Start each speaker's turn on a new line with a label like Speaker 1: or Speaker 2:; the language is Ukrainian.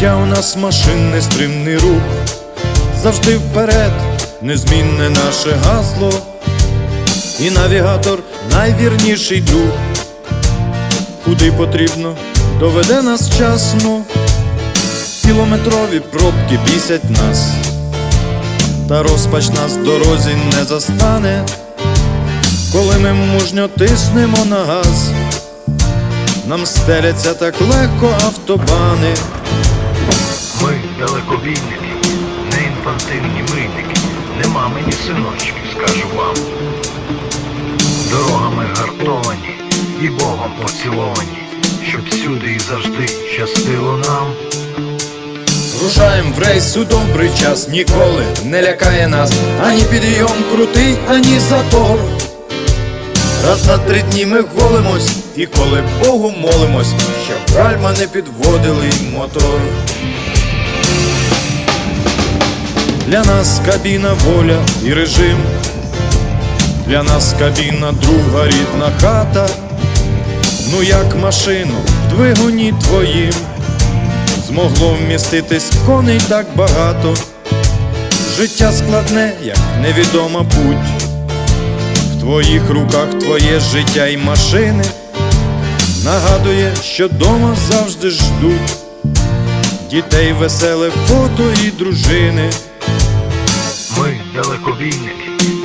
Speaker 1: Життя у нас машин, нестримний рух, завжди вперед, незмінне наше гасло, і навігатор найвірніший друг, куди потрібно, доведе нас вчасно, кілометрові пробки бісять нас, та розпач нас в дорозі не застане, коли ми мужньо тиснемо на газ. Нам стеляться так легко автобани.
Speaker 2: Ми не інфантильні мийники, нема мені синочків, скажу вам. Дорогами гартовані і Богом поціловані, щоб всюди і завжди щастило нам.
Speaker 1: Рушаєм в рейс у добрий час, ніколи не лякає нас ані підйом крутий, ані затор. Раз на три дні ми голимось, і коли Богу молимось, щоб гальма не підводили мотор. Для нас кабіна воля і режим, для нас кабіна друга рідна хата. Ну як машину в двигуні твоїм змогло вміститись коней так багато. Життя складне, як невідома путь. В твоїх руках твоє життя і машини. Нагадує, що дома завжди ждуть дітей веселе фото і дружини
Speaker 2: далекобійник.